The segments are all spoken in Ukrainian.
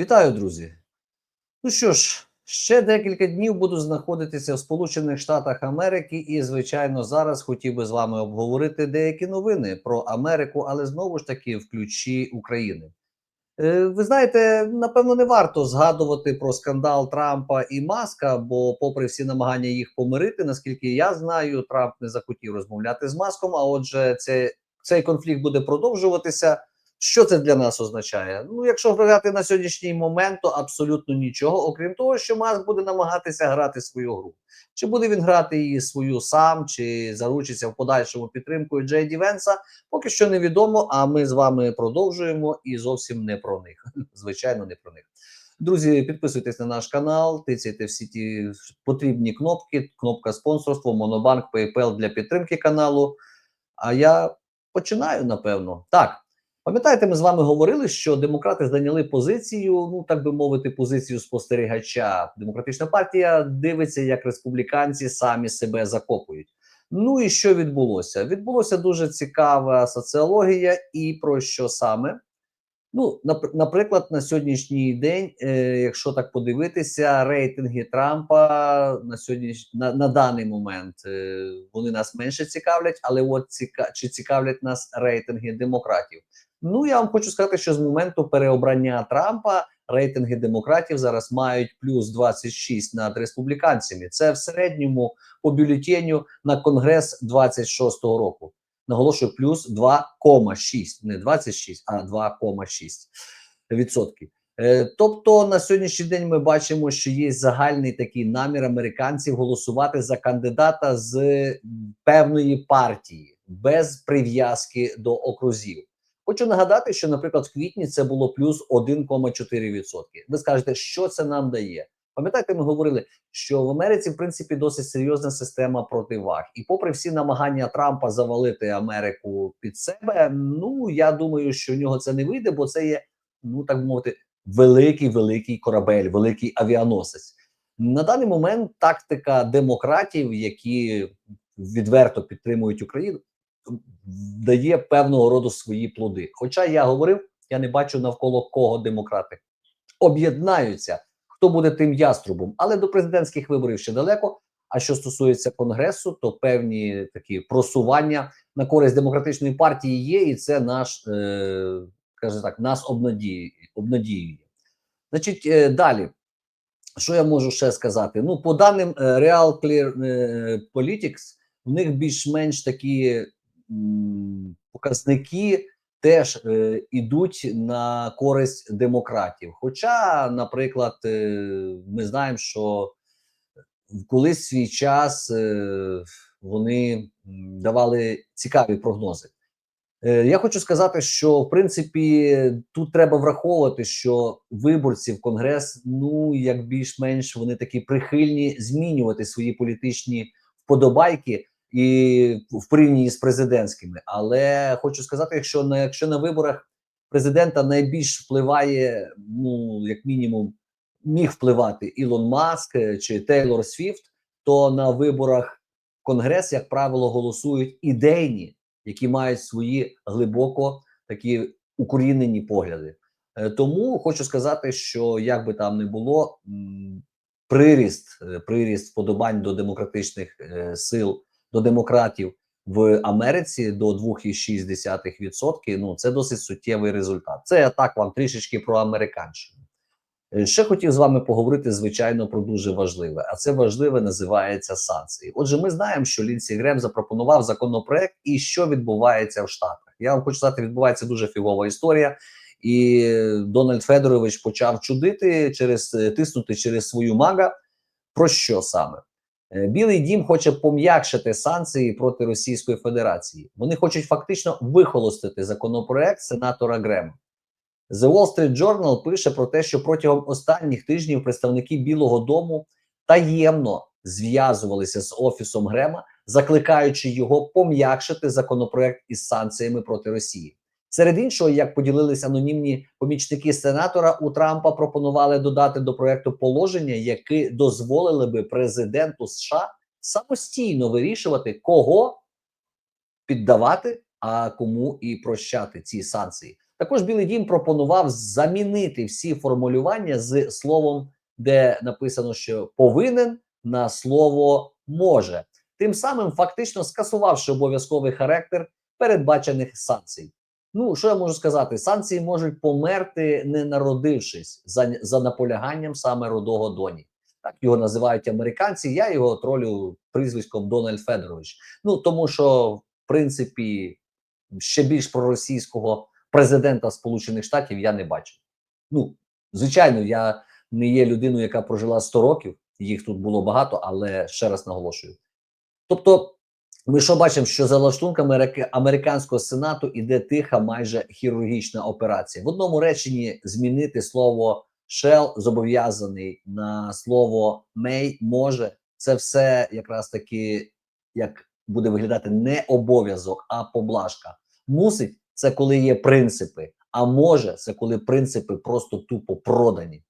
Вітаю, друзі! Ну що ж, ще декілька днів буду знаходитися в Сполучених Штатах Америки, і, звичайно, зараз хотів би з вами обговорити деякі новини про Америку, але знову ж таки в ключі України. Е, Ви знаєте, напевно, не варто згадувати про скандал Трампа і Маска, бо, попри всі намагання їх помирити, наскільки я знаю, Трамп не захотів розмовляти з маском. А отже, це, цей конфлікт буде продовжуватися. Що це для нас означає? Ну, якщо грати на сьогоднішній момент, то абсолютно нічого, окрім того, що Маск буде намагатися грати свою гру. Чи буде він грати її свою сам, чи заручиться в подальшому підтримкою Джей Ді Венса, поки що невідомо. А ми з вами продовжуємо і зовсім не про них. Звичайно, не про них. Друзі, підписуйтесь на наш канал, тицяйте всі ті потрібні кнопки, кнопка спонсорства, Монобанк, PayPal для підтримки каналу. А я починаю, напевно. Так. Пам'ятаєте, ми з вами говорили, що демократи зайняли позицію, ну так би мовити, позицію спостерігача. Демократична партія дивиться, як республіканці самі себе закопують. Ну і що відбулося? Відбулося дуже цікава соціологія, і про що саме? Ну, нап- наприклад, на сьогоднішній день, е, якщо так подивитися, рейтинги Трампа на сьогодні на, на даний момент е, вони нас менше цікавлять, але от ціка, чи цікавлять нас рейтинги демократів? Ну я вам хочу сказати, що з моменту переобрання Трампа рейтинги демократів зараз мають плюс 26 над республіканцями. Це в середньому по бюлетеню на конгрес 26-го року. Наголошую, плюс 2,6, не 26, а 2,6 відсотки. Е, Тобто на сьогоднішній день ми бачимо, що є загальний такий намір американців голосувати за кандидата з певної партії без прив'язки до окрузів. Хочу нагадати, що, наприклад, в квітні це було плюс 1,4%. Ви скажете, що це нам дає? Пам'ятаєте, ми говорили, що в Америці в принципі досить серйозна система противаг, і попри всі намагання Трампа завалити Америку під себе, ну я думаю, що в нього це не вийде, бо це є, ну так мовити, великий великий корабель, великий авіаносець. На даний момент тактика демократів, які відверто підтримують Україну, дає певного роду свої плоди. Хоча я говорив, я не бачу навколо кого демократи об'єднаються, хто буде тим яструбом. Але до президентських виборів ще далеко. А що стосується конгресу, то певні такі просування на користь демократичної партії є, і це наш, е, каже так, нас обнадіює. Значить, е, далі. Що я можу ще сказати? Ну, по даним е, Real Clear Politics, в них більш-менш такі показники теж е, ідуть на користь демократів. Хоча, наприклад, е, ми знаємо, що колись свій час е, вони давали цікаві прогнози. Я хочу сказати, що в принципі тут треба враховувати, що виборці в конгрес, ну як більш-менш вони такі прихильні змінювати свої політичні вподобайки і в порівнянні з президентськими. Але хочу сказати, якщо на якщо на виборах президента найбільш впливає, ну як мінімум, міг впливати Ілон Маск е, чи Тейлор Свіфт, то на виборах конгрес, як правило, голосують ідейні які мають свої глибоко такі укорінені погляди. Е, Тому хочу сказати, що як би там не було, приріст, е, приріст вподобань до демократичних сил, до демократів в Америці до 2,6%, ну це досить суттєвий результат. Це я так вам трішечки про американщину. Е, Ще хотів з вами поговорити, звичайно, про дуже важливе, а це важливе називається санкції. Отже, ми знаємо, що Лінсі Грем запропонував законопроект, і що відбувається в Штатах. Я вам хочу сказати, відбувається дуже фігова історія, і Дональд Федорович почав чудити через е, тиснути через свою мага. Про що саме? Е, Білий дім хоче пом'якшити санкції проти Російської Федерації. Вони хочуть фактично вихолостити законопроект сенатора Грема. The Wall Street Journal пише про те, що протягом останніх тижнів представники Білого Дому таємно зв'язувалися з офісом Грема, закликаючи його пом'якшити законопроект із санкціями проти Росії. Серед іншого, як поділились анонімні помічники сенатора, у Трампа пропонували додати до проекту положення, які дозволили би президенту США самостійно вирішувати, кого піддавати, а кому і прощати ці санкції. Також Білий Дім пропонував замінити всі формулювання з словом, де написано, що повинен на слово може, тим самим фактично скасувавши обов'язковий характер передбачених санкцій. Ну, що я можу сказати? Санкції можуть померти, не народившись за, за наполяганням саме рудого доні. Так його називають американці. Я його тролю прізвиськом Дональд Федорович. Ну тому що, в принципі, ще більш проросійського президента Сполучених Штатів я не бачу. Ну, звичайно, я не є людиною, яка прожила 100 років. Їх тут було багато, але ще раз наголошую. Тобто, ми що бачимо, що за лаштунками американського сенату іде тиха, майже хірургічна операція. В одному реченні змінити слово shall зобов'язаний на слово may може. Це все якраз таки як буде виглядати не обов'язок, а поблажка. Мусить це коли є принципи, а може це коли принципи просто тупо продані.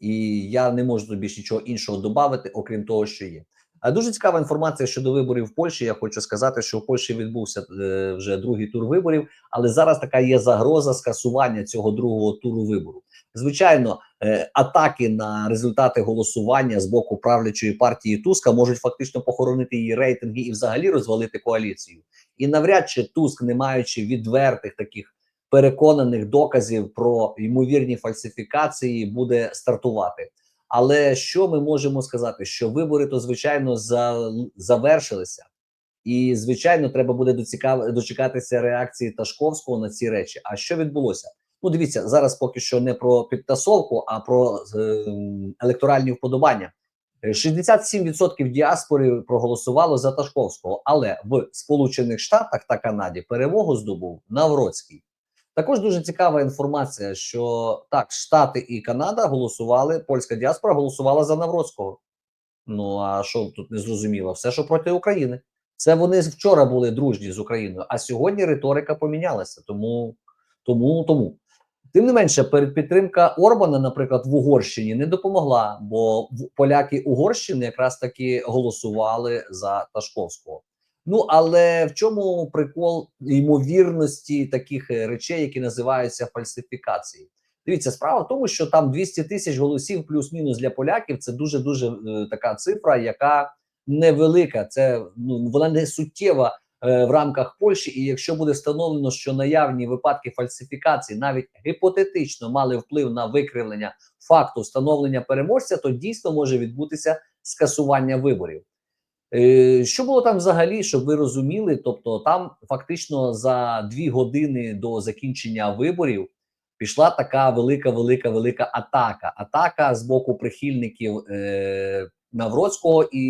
І я не можу більш нічого іншого додати, окрім того, що є. А дуже цікава інформація щодо виборів в Польщі. Я хочу сказати, що в Польщі відбувся е, вже другий тур виборів, але зараз така є загроза скасування цього другого туру вибору. Звичайно, е, атаки на результати голосування з боку правлячої партії Туска можуть фактично похоронити її рейтинги і взагалі розвалити коаліцію. І навряд чи Туск, не маючи відвертих таких переконаних доказів про ймовірні фальсифікації, буде стартувати. Але що ми можемо сказати? Що вибори то звичайно за, завершилися, і звичайно, треба буде доцікав, дочекатися реакції Ташковського на ці речі. А що відбулося? Ну, дивіться зараз поки що не про підтасовку, а про е, електоральні вподобання. Е, 67% діаспори проголосувало за Ташковського, але в Сполучених Штатах та Канаді перемогу здобув Навроцький. Також дуже цікава інформація, що так, Штати і Канада голосували, польська діаспора голосувала за Навроцького. Ну а що тут не зрозуміло? Все, що проти України. Це вони вчора були дружні з Україною, а сьогодні риторика помінялася. Тому, тому, тому. Тим не менше, підтримка Орбана, наприклад, в Угорщині не допомогла, бо поляки Угорщини якраз таки голосували за Ташковського. Ну але в чому прикол ймовірності таких е, речей, які називаються фальсифікації? Дивіться, справа в тому, що там 200 тисяч голосів плюс-мінус для поляків. Це дуже дуже така цифра, яка невелика. Це ну вона не суттєва е, в рамках Польщі. І якщо буде встановлено, що наявні випадки фальсифікації навіть гіпотетично мали вплив на викривлення факту встановлення переможця, то дійсно може відбутися скасування виборів. Е, Що було там взагалі, щоб ви розуміли? Тобто, там фактично за дві години до закінчення виборів пішла така велика, велика, велика атака. Атака з боку прихильників е, Навроцького, і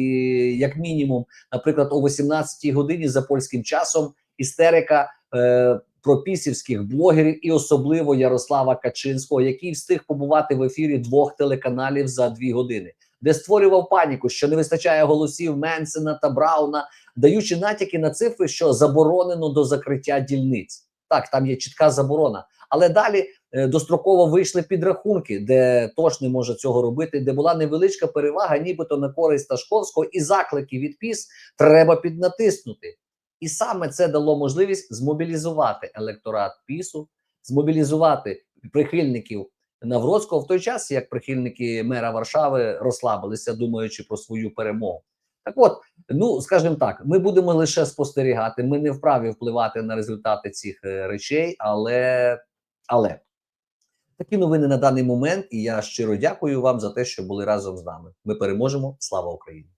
як мінімум, наприклад, о 18-й годині за польським часом істерика е, пропісівських блогерів, і особливо Ярослава Качинського, який встиг побувати в ефірі двох телеканалів за дві години де створював паніку, що не вистачає голосів Менсена та Брауна, даючи натяки на цифри, що заборонено до закриття дільниць. Так, там є чітка заборона. Але далі е, достроково вийшли підрахунки, де точно не може цього робити, де була невеличка перевага, нібито на користь Ташковського, і заклики від ПІС треба піднатиснути. І саме це дало можливість змобілізувати електорат ПІСу, змобілізувати прихильників Навроцького в той час, як прихильники мера Варшави розслабилися, думаючи про свою перемогу. Так от, ну скажімо так, ми будемо лише спостерігати. Ми не вправі впливати на результати цих е, речей, але але такі новини на даний момент. І я щиро дякую вам за те, що були разом з нами. Ми переможемо. Слава Україні!